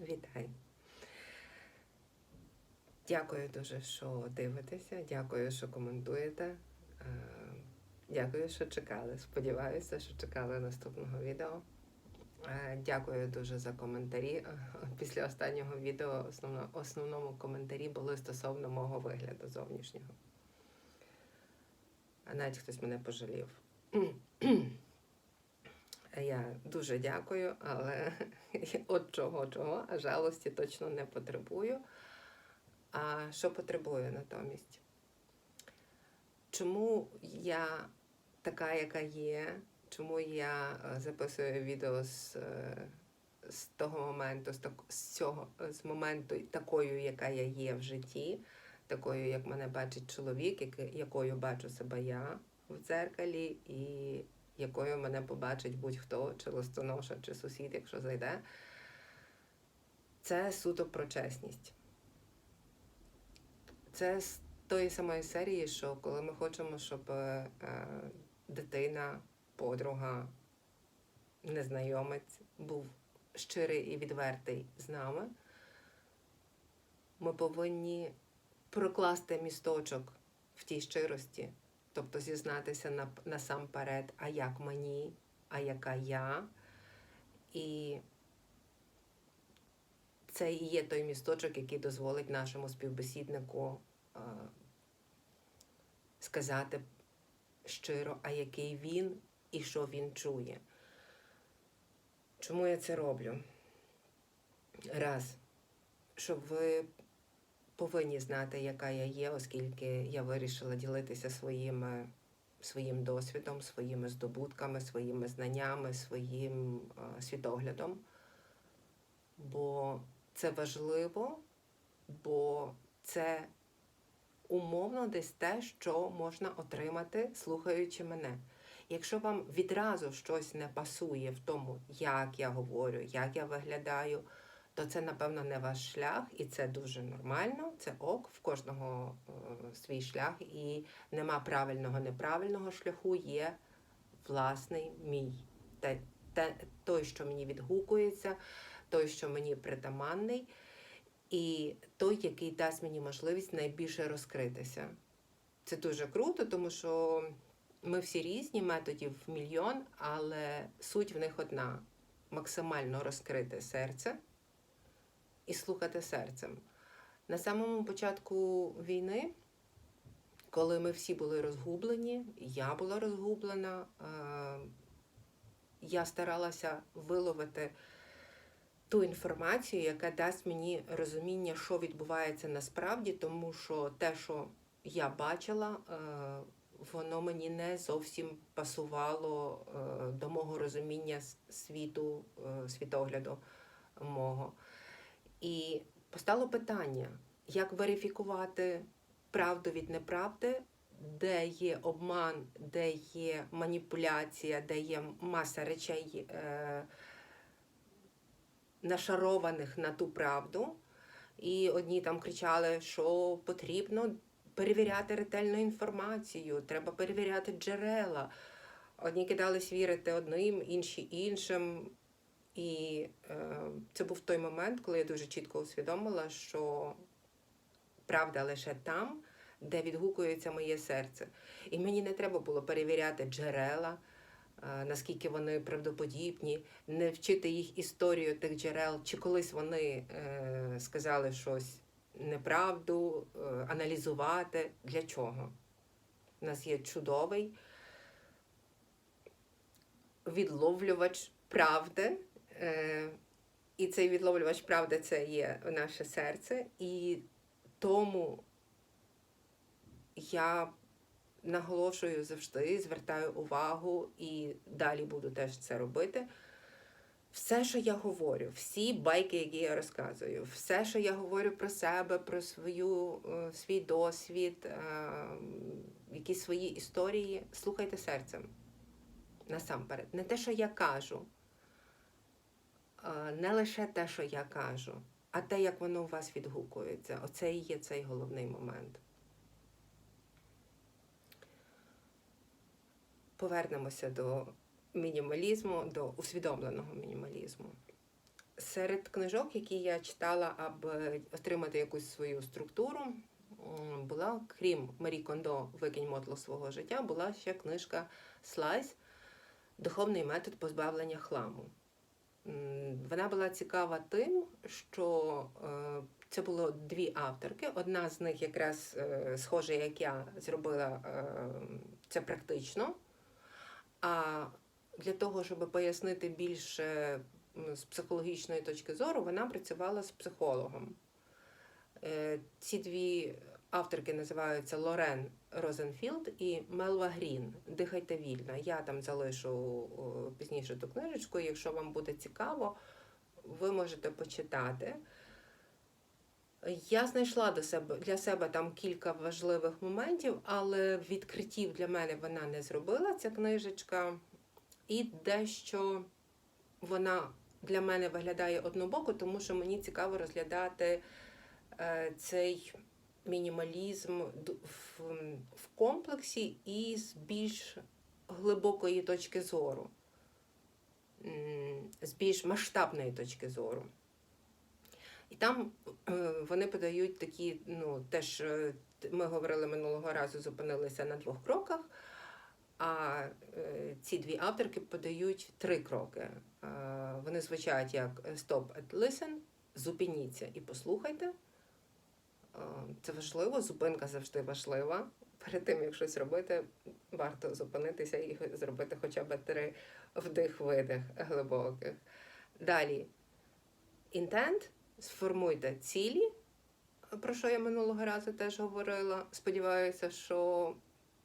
Вітаю. Дякую дуже, що дивитеся. Дякую, що коментуєте. Е, Дякую, що чекали. Сподіваюся, що чекали наступного відео. Е, Дякую дуже за коментарі. Е, Після останнього відео основно, основному коментарі були стосовно мого вигляду зовнішнього. А навіть хтось мене пожалів. Я дуже дякую, але от чого чого, а жалості точно не потребую. А що потребую натомість? Чому я така, яка є? Чому я е, записую відео з, е, з того моменту, з, так, з цього з моменту такою, яка я є в житті, такою, як мене бачить чоловік, як, якою бачу себе я в дзеркалі, і якою мене побачить будь-хто, чи листоноша, чи сусід, якщо зайде. Це суто про чесність. Це з тої самої серії, що коли ми хочемо, щоб е, дитина, подруга, незнайомець був щирий і відвертий з нами, ми повинні прокласти місточок в тій щирості, тобто зізнатися на, насамперед, а як мені, а яка я. І це і є той місточок, який дозволить нашому співбесіднику е, сказати щиро, а який він і що він чує. Чому я це роблю? Раз, щоб ви повинні знати, яка я є, оскільки я вирішила ділитися своїми, своїм досвідом, своїми здобутками, своїми знаннями, своїм е, світоглядом. Бо це важливо, бо це умовно десь те, що можна отримати, слухаючи мене. Якщо вам відразу щось не пасує в тому, як я говорю, як я виглядаю, то це, напевно, не ваш шлях, і це дуже нормально, це ок, в кожного е, свій шлях, і нема правильного, неправильного шляху, є власний мій. Те, те, той, що мені відгукується, той, що мені притаманний, і той, який дасть мені можливість найбільше розкритися. Це дуже круто, тому що ми всі різні, методів мільйон, але суть в них одна: максимально розкрити серце і слухати серцем. На самому початку війни, коли ми всі були розгублені, я була розгублена, я старалася виловити ту інформацію, яка дасть мені розуміння, що відбувається насправді, тому що те, що я бачила, воно мені не зовсім пасувало до мого розуміння світу, світогляду мого. І постало питання, як верифікувати правду від неправди, де є обман, де є маніпуляція, де є маса речей е, нашарованих на ту правду. І одні там кричали, що потрібно перевіряти ретельну інформацію, треба перевіряти джерела. Одні кидались вірити одним, інші іншим. І е, це був той момент, коли я дуже чітко усвідомила, що правда лише там, де відгукується моє серце. І мені не треба було перевіряти джерела, е, наскільки вони правдоподібні, не вчити їх історію тих джерел, чи колись вони е, сказали щось неправду, е, аналізувати. Для чого? У нас є чудовий відловлювач правди. Е, і цей відловлювач правди це є наше серце. І тому я наголошую завжди, звертаю увагу і далі буду теж це робити. Все, що я говорю, всі байки, які я розказую, все, що я говорю про себе, про свою, е, свій досвід, е, якісь свої історії, слухайте серцем насамперед. Не те, що я кажу не лише те, що я кажу, а те, як воно у вас відгукується. Оце і є цей головний момент. Повернемося до мінімалізму, до усвідомленого мінімалізму. серед книжок, які я читала, аби отримати якусь свою структуру, була, крім Марі Кондо Викинь мотло свого життя, була ще книжка Слайс Духовний метод позбавлення хламу. Вона була цікава тим, що е, це було дві авторки. Одна з них якраз е, схожа, як я, зробила е, це практично. А для того, щоб пояснити більше з психологічної точки зору, вона працювала з психологом. Ці дві авторки називаються Лорен Розенфілд і Мелва Грін. Дихайте вільно. Я там залишу пізніше ту книжечку. Якщо вам буде цікаво, ви можете почитати. Я знайшла до себе для себе там кілька важливих моментів, але відкриттів для мене вона не зробила ця книжечка. І дещо вона для мене виглядає однобоко, тому що мені цікаво розглядати е, цей мінімалізм в, в комплексі і з більш глибокої точки зору, з більш масштабної точки зору. І там е, вони подають такі, ну, теж е, ми говорили минулого разу, зупинилися на двох кроках. А е, ці дві авторки подають три кроки. Вони звучать як Stop and listen, зупиніться і послухайте. Е, Це важливо, зупинка завжди важлива. Перед тим, як щось робити, варто зупинитися і зробити хоча б три вдих-видих глибоких. Далі. Intent. Сформуйте цілі, про що я минулого разу теж говорила. Сподіваюся, що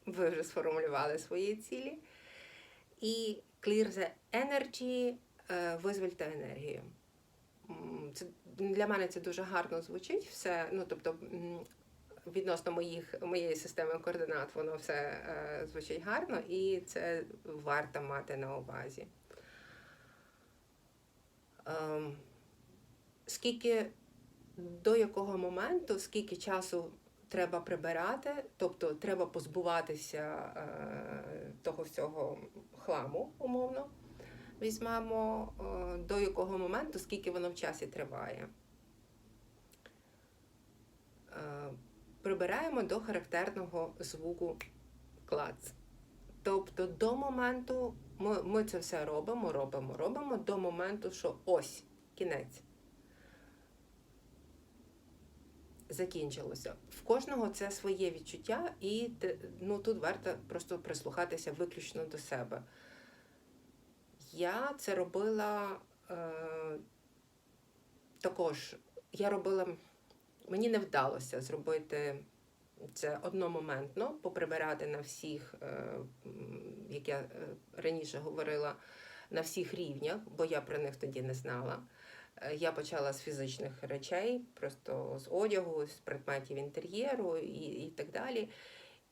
ви вже сформулювали свої цілі. І clear the energy, е, визвольте енергію. Це, для мене це дуже гарно звучить. Все, ну, тобто, відносно моїх, моєї системи координат, воно все е, звучить гарно, і це варто мати на увазі. Ем, скільки до якого моменту, скільки часу треба прибирати, тобто треба позбуватися е, того всього хламу, умовно. Візьмемо е, до якого моменту, скільки воно в часі триває. Е, прибираємо до характерного звуку клац. Тобто до моменту ми, ми це все робимо, робимо, робимо до моменту, що ось кінець. Закінчилося. В кожного це своє відчуття, і ну, тут варто просто прислухатися виключно до себе. Я це робила е, також. Я робила, мені не вдалося зробити це одномоментно, поприбирати на всіх, е, як я е, раніше говорила, на всіх рівнях, бо я про них тоді не знала. Е, Я почала з фізичних речей, просто з одягу, з предметів інтер'єру і, і так далі.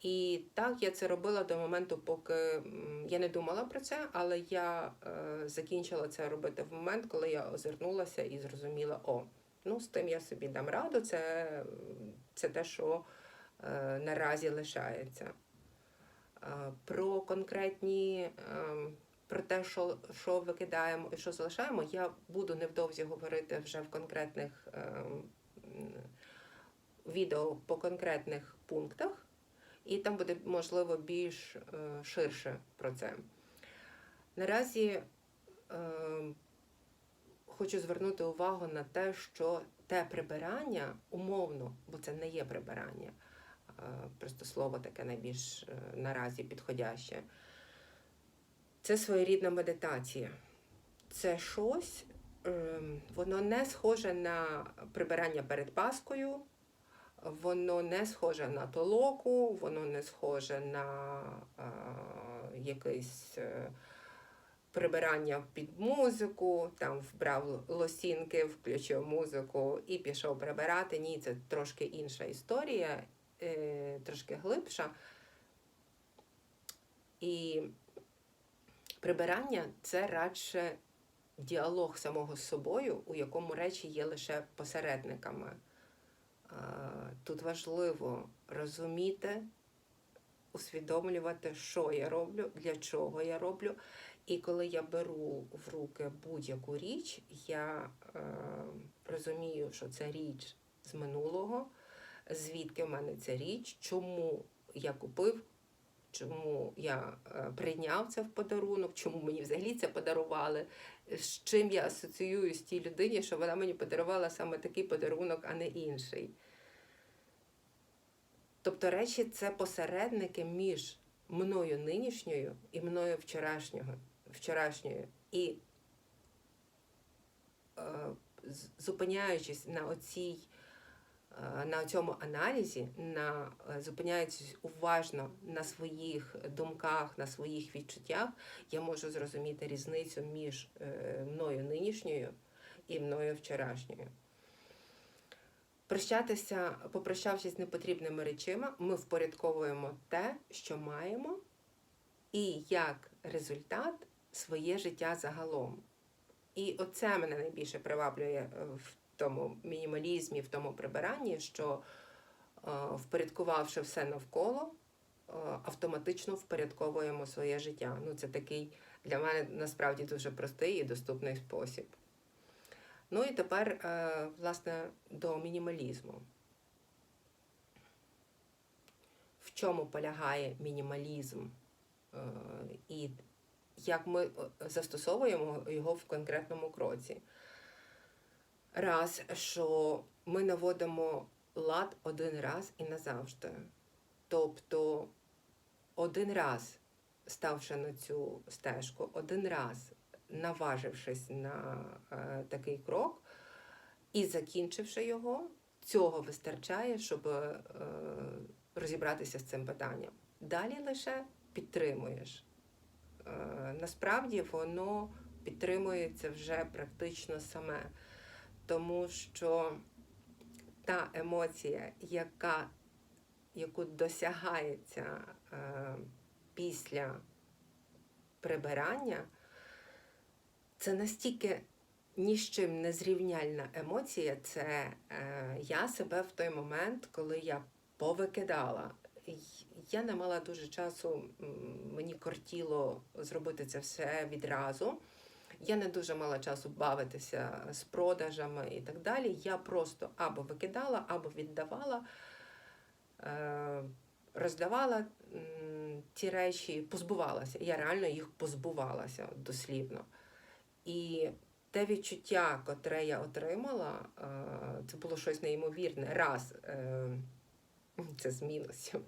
І так я це робила до моменту, поки я не думала про це, але я е, закінчила це робити в момент, коли я озирнулася і зрозуміла, о, ну з тим я собі дам раду, це, це те, що е, наразі лишається. Е, про конкретні, е, про те, що, що викидаємо і що залишаємо, я буду невдовзі говорити вже в конкретних е, відео по конкретних пунктах, і там буде можливо більш е, ширше про це. Наразі е, хочу звернути увагу на те, що те прибирання умовно, бо це не є прибирання, е, просто слово таке найбільш наразі підходяще. Це своєрідна медитація. Це щось, ем, воно не схоже на прибирання перед Паскою, воно не схоже на толоку, воно не схоже на е, якесь е, прибирання під музику, там вбрав лосінки, включив музику і пішов прибирати. Ні, це трошки інша історія, е, трошки глибша. І прибирання це радше діалог самого з собою, у якому речі є лише посередниками. А, Тут важливо розуміти, усвідомлювати, що я роблю, для чого я роблю, І коли я беру в руки будь-яку річ, я е, розумію, що це річ з минулого, звідки в мене ця річ, чому я купив, чому я е, прийняв це в подарунок, чому мені взагалі це подарували, з чим я асоціююсь тій людині, що вона мені подарувала саме такий подарунок, а не інший. Тобто речі це посередники між мною нинішньою і мною вчорашнього, вчорашньою. І е, зупиняючись на оцій, на цьому аналізі, на, е, зупиняючись уважно на своїх думках, на своїх відчуттях, я можу зрозуміти різницю між е, мною нинішньою і мною вчорашньою. Прощатися, попрощавшись з непотрібними речима, ми впорядковуємо те, що маємо, і як результат своє життя загалом. І оце мене найбільше приваблює е, в тому мінімалізмі, в тому прибиранні, що е, впорядкувавши все навколо, е, автоматично впорядковуємо своє життя. Ну, це такий для мене насправді дуже простий і доступний спосіб. Ну і тепер, е, власне, до мінімалізму. В чому полягає мінімалізм? І як ми застосовуємо його в конкретному кроці? Раз, що ми наводимо лад один раз і назавжди. Тобто один раз ставши на цю стежку, один раз наважившись на е, такий крок і закінчивши його, цього вистачає, щоб е, розібратися з цим питанням. Далі лише підтримуєш. Е, насправді воно підтримується вже практично саме, тому що та емоція, яка, яку досягається е, після прибирання, це настільки ні з чим не зрівняльна емоція. Це е, я себе в той момент, коли я повикидала. Я не мала дуже часу, мені кортіло зробити це все відразу. Я не дуже мала часу бавитися з продажами і так далі. Я просто або викидала, або віддавала, е, роздавала ті речі, позбувалася. Я реально їх позбувалася дослівно. І те відчуття, котре я отримала, е, це було щось неймовірне. Раз, е, це з мінусів.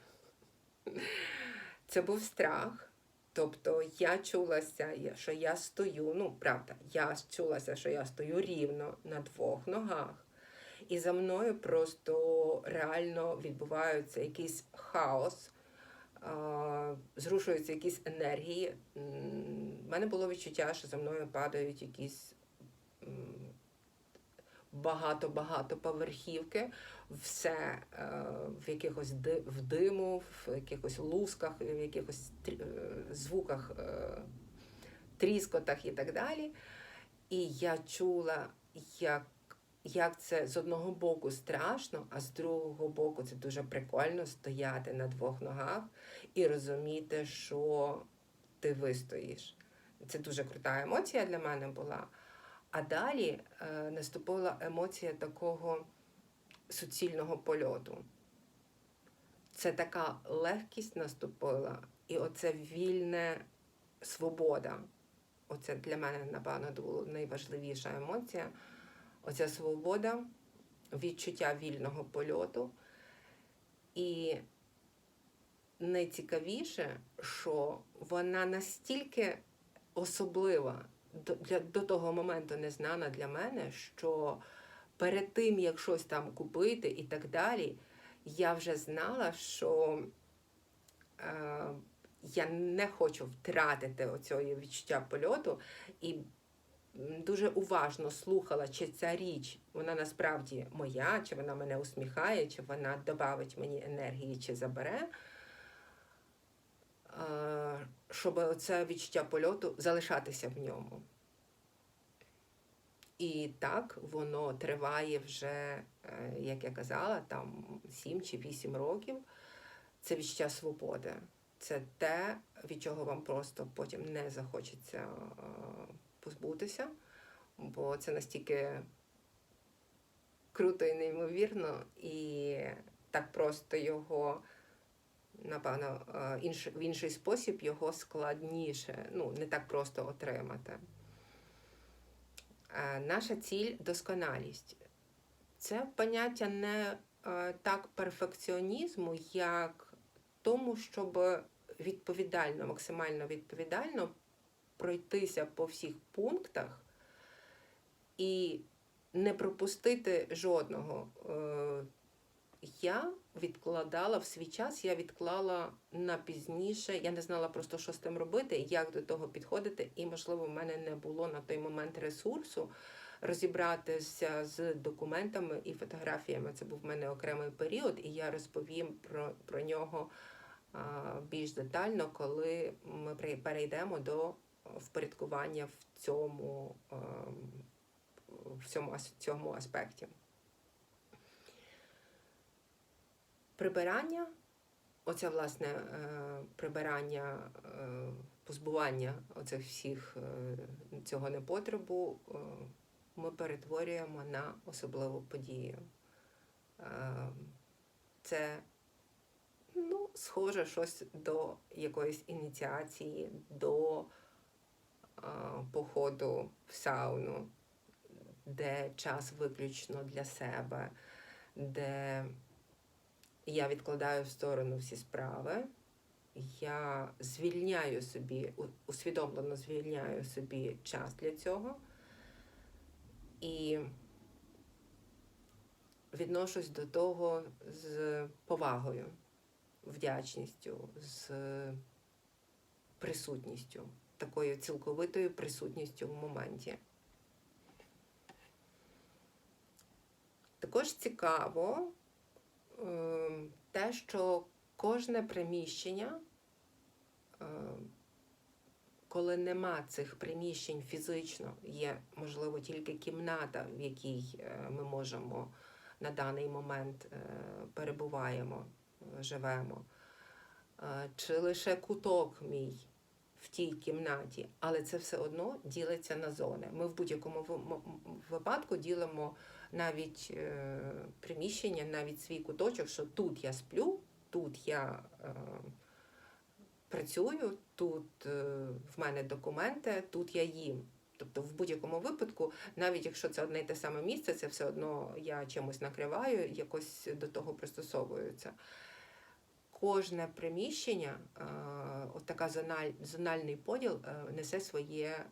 Це був страх. Тобто я чулася, що я стою, ну правда, я чулася, що я стою рівно на двох ногах. І за мною просто реально відбувається якийсь хаос, зрушуються якісь енергії. У мене було відчуття, що за мною падають якісь багато-багато поверхівки, все е, в якихось в диму, в якихось лусках, в якихось трі- е, звуках, е, тріскотах і так далі. І я чула, як, як це з одного боку страшно, а з другого боку це дуже прикольно стояти на двох ногах і розуміти, що ти вистоїш. Це дуже крута емоція для мене була. А далі е, наступила емоція такого суцільного польоту. Це така легкість наступила, і оце вільне свобода. Оце для мене, напевно, була найважливіша емоція. Оця свобода, відчуття вільного польоту. І найцікавіше, що вона настільки особлива до, для, до того моменту незнана для мене, що перед тим, як щось там купити і так далі, я вже знала, що е, я не хочу втратити оцього відчуття польоту і дуже уважно слухала, чи ця річ вона насправді моя, чи вона мене усміхає, чи вона додавить мені енергії, чи забере. Е, Щоб оце відчуття польоту залишатися в ньому. І так воно триває вже, е, як я казала, там 7 чи 8 років. Це відчуття свободи. це те, від чого вам просто потім не захочеться е, позбутися, бо це настільки круто і неймовірно, і так просто його, напевно, е, інш, в інший спосіб його складніше, ну, не так просто отримати. Е, Наша ціль досконалість. Це поняття не е, так перфекціонізму, як тому, щоб відповідально, максимально відповідально пройтися по всіх пунктах і не пропустити жодного. Я відкладала в свій час, я відклала на пізніше. Я не знала просто, що з тим робити, як до того підходити, і, можливо, в мене не було на той момент ресурсу розібратися з документами і фотографіями. Це був в мене окремий період, і я розповім про, про нього більш детально, коли ми перейдемо до впорядкування в цьому, ем, в цьому, цьому аспекті. Прибирання, оце власне е, прибирання, е, позбування оцих всіх е, цього непотребу ми перетворюємо на особливу подію. Це ну, схоже щось до якоїсь ініціації, до походу в сауну, де час виключно для себе, де я відкладаю в сторону всі справи, я звільняю собі, усвідомлено звільняю собі час для цього і відношусь до того з повагою, вдячністю, з присутністю, такою цілковитою присутністю в моменті. Також цікаво те, що кожне приміщення, е, коли нема цих приміщень фізично, є, можливо, тільки кімната, в якій е, ми можемо на даний момент е, перебуваємо, е, живемо, чи лише куток мій в тій кімнаті, але це все одно ділиться на зони. Ми в будь-якому випадку ділимо навіть е, приміщення, навіть свій куточок, що тут я сплю, тут я е, працюю, тут е, в мене документи, тут я їм. Тобто, в будь-якому випадку, навіть якщо це одне й те саме місце, це все одно я чимось накриваю, якось до того пристосовуються. Кожне приміщення, от така зональ, зональний поділ несе своє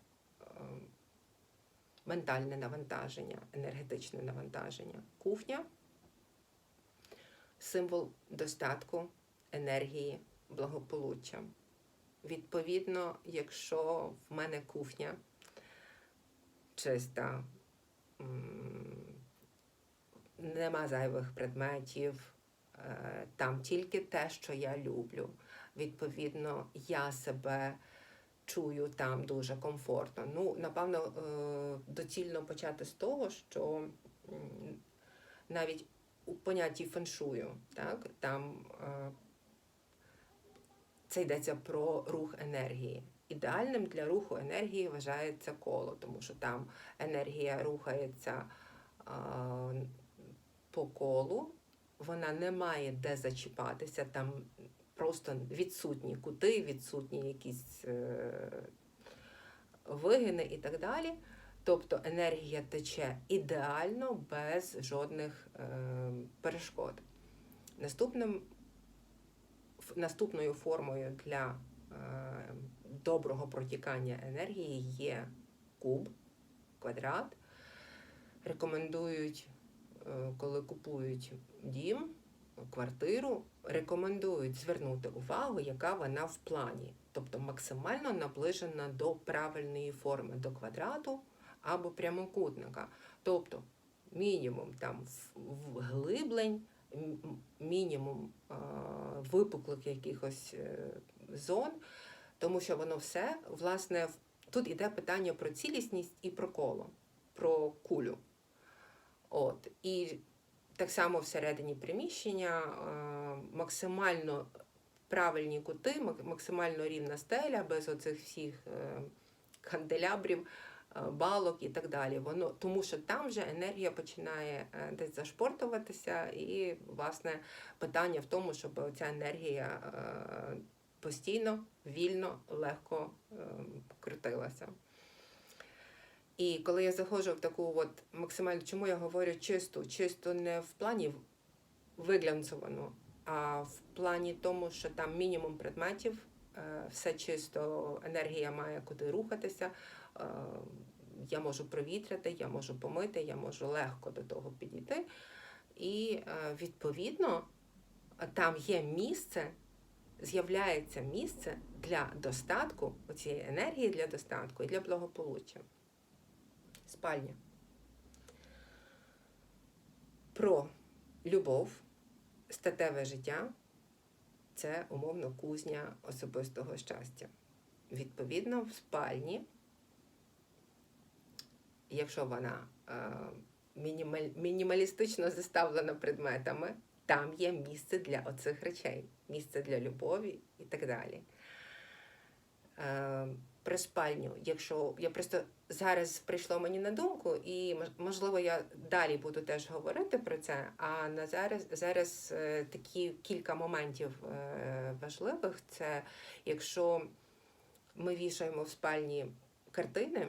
ментальне навантаження, енергетичне навантаження. Кухня символ достатку, енергії, благополуччя. Відповідно, якщо в мене кухня чиста, нема зайвих предметів, е, там тільки те, що я люблю. Відповідно, я себе чую там дуже комфортно. Ну, напевно, е, доцільно почати з того, що навіть у понятті феншую, так, там е, це йдеться про рух енергії. Ідеальним для руху енергії вважається коло, тому що там енергія рухається по колу, вона не має де зачіпатися, там просто відсутні кути, відсутні якісь е, вигини і так далі. Тобто енергія тече ідеально без жодних е, перешкод. Наступним, наступною формою для е, доброго протікання енергії є куб, квадрат. Рекомендують, коли купують дім, квартиру, рекомендують звернути увагу, яка вона в плані, тобто максимально наближена до правильної форми, до квадрату або прямокутника. Тобто мінімум там вглиблень, мінімум е, випуклих якихось е, зон, тому що воно все, власне, тут іде питання про цілісність і про коло, про кулю. От. І так само всередині приміщення е, максимально правильні кути, максимально рівна стеля, без оцих всіх е, канделябрів, е, балок і так далі. Воно, тому що там вже енергія починає десь зашпортуватися, і власне питання в тому, щоб ця енергія постійно, вільно, легко крутилася. І коли я заходжу в таку от максимально, чому я говорю чисту, чисто не в плані виглянцовану, а в плані тому, що там мінімум предметів, е, все чисто, енергія має куди рухатися. е, Я можу провітряти, я можу помити, я можу легко до того підійти. І е, відповідно там є місце, з'являється місце для достатку, цієї енергії для достатку і для благополуччя. Спальня. Про любов, статеве життя це умовно кузня особистого щастя. Відповідно, в спальні, якщо вона е, мінімаль, мінімалістично заставлена предметами, там є місце для оцих речей, місце для любові і так далі. Е, про спальню, якщо я просто зараз прийшло мені на думку, і можливо я далі буду теж говорити про це. А на зараз зараз е, такі кілька моментів е, важливих. Це якщо ми вішаємо в спальні картини,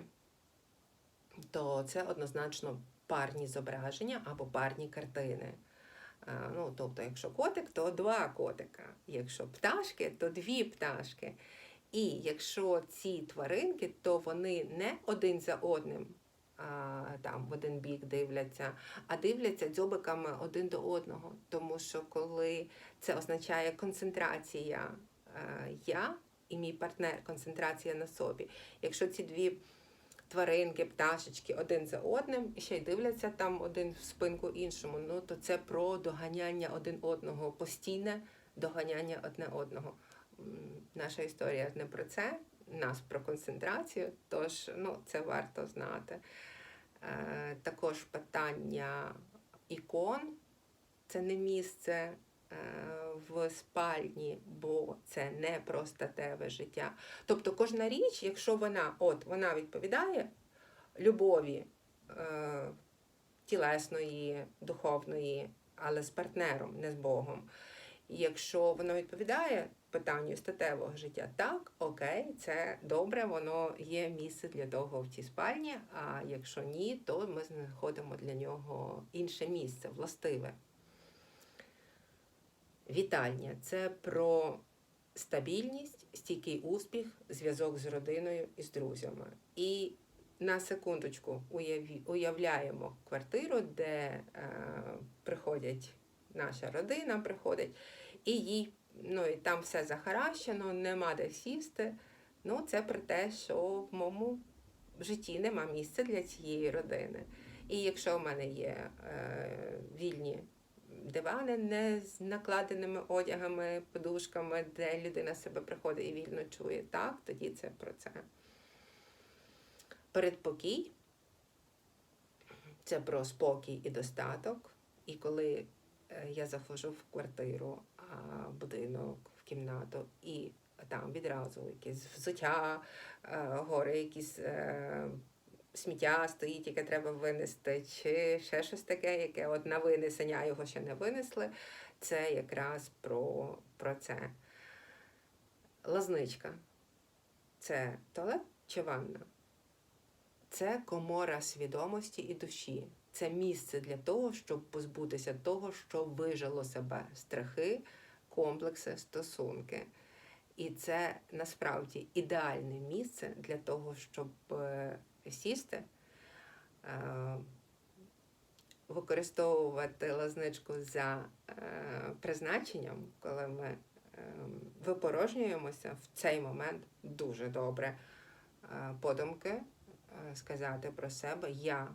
то це однозначно парні зображення або парні картини. Е, Ну, тобто, якщо котик, то два котика. Якщо пташки, то дві пташки. І якщо ці тваринки, то вони не один за одним там в один бік дивляться, а дивляться дзьобиками один до одного. Тому що коли це означає концентрація е, я і мій партнер, концентрація на собі. Якщо ці дві тваринки, пташечки один за одним і ще й дивляться там один в спинку іншому, ну то це про доганяння один одного, постійне доганяння одне одного. Наша історія не про це, нас про концентрацію, тож ну, це варто знати. Е, також питання ікон це не місце е, в спальні, бо це не про статеве життя. Тобто кожна річ, якщо вона от вона відповідає любові е, тілесної, духовної, але з партнером, не з Богом. Якщо воно відповідає питанню статевого життя, так, окей, це добре, воно є місце для того в цій спальні. А якщо ні, то ми знаходимо для нього інше місце, властиве. Вітання це про стабільність, стійкий успіх, зв'язок з родиною і з друзями. І на секундочку уявляємо квартиру, де е, приходять наша родина, приходить, і їй, ну і там все захаращено, нема де сісти. Ну, це про те, що в моєму житті нема місця для цієї родини. І якщо в мене є е, вільні дивани не з накладеними одягами, подушками, де людина себе приходить і вільно чує, так, тоді це про це. Передпокій це про спокій і достаток. І коли е, я заходжу в квартиру, будинок, в кімнату, і там відразу якесь взуття, е, гори якісь е, сміття стоїть, яке треба винести, чи ще щось таке, яке от на винесення, його ще не винесли. Це якраз про, про це. Лазничка це туалет чи ванна? Це комора свідомості і душі. Це місце для того, щоб позбутися того, що вижило себе страхи, комплекси, стосунки. І це насправді ідеальне місце для того, щоб е, сісти, е, використовувати лазничку за е, призначенням, коли ми випорожнюємося в цей момент дуже добре подумки сказати про себе я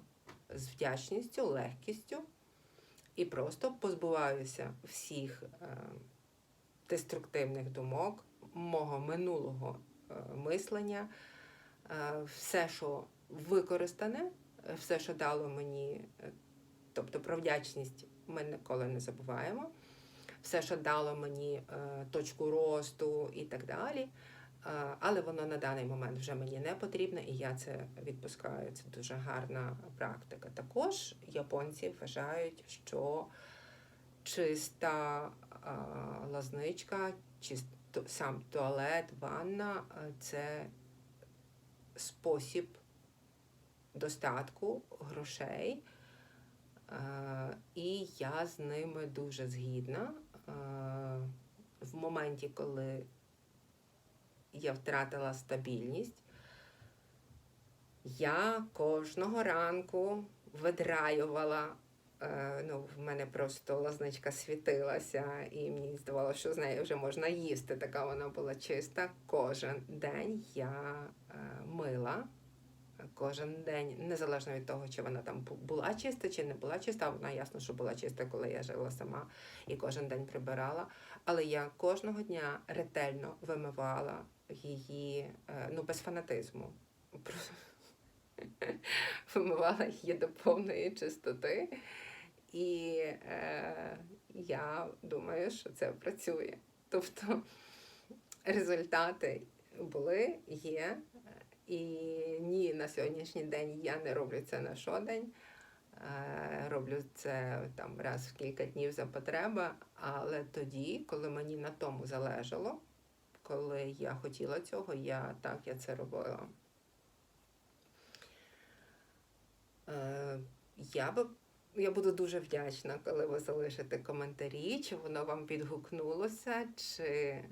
з вдячністю, легкістю і просто позбуваюся всіх деструктивних думок, мого минулого е, мислення, е, все, що використане, все, що дало мені, е, тобто про вдячність ми ніколи не забуваємо. все, що дало мені точку росту і так далі. Але воно на даний момент вже мені не потрібне, і я це відпускаю. Це дуже гарна практика. Також японці вважають, що чиста лазничка, чисто, сам туалет, ванна е, це спосіб достатку грошей. Е, І я з ними дуже згідна. Е, В моменті, коли я втратила стабільність, я кожного ранку видраювала. Е, Ну, в мене просто лазничка світилася, і мені здавалося, що з нею вже можна їсти. Така вона була чиста. Кожен день я е, мила. Кожен день, незалежно від того, чи вона там була чиста, чи не була чиста. Вона ясно, що була чиста, коли я жила сама і кожен день прибирала. Але я кожного дня ретельно вимивала її, е, ну без фанатизму. Вимивала її до повної чистоти. І е, я думаю, що це працює. Тобто результати були, є. І ні, на сьогоднішній день я не роблю це на щодень. Е, Роблю це там раз в кілька днів за потреба, але тоді, коли мені на тому залежало, коли я хотіла цього, я так я це робила. Е, Я би я буду дуже вдячна, коли ви залишите коментарі, чи воно вам підгукнулося, чи е,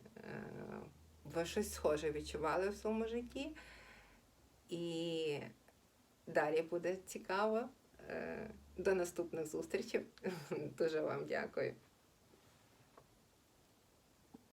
ви щось схоже відчували в своєму житті. І далі буде цікаво. Е, До наступних зустрічей. Дуже вам дякую.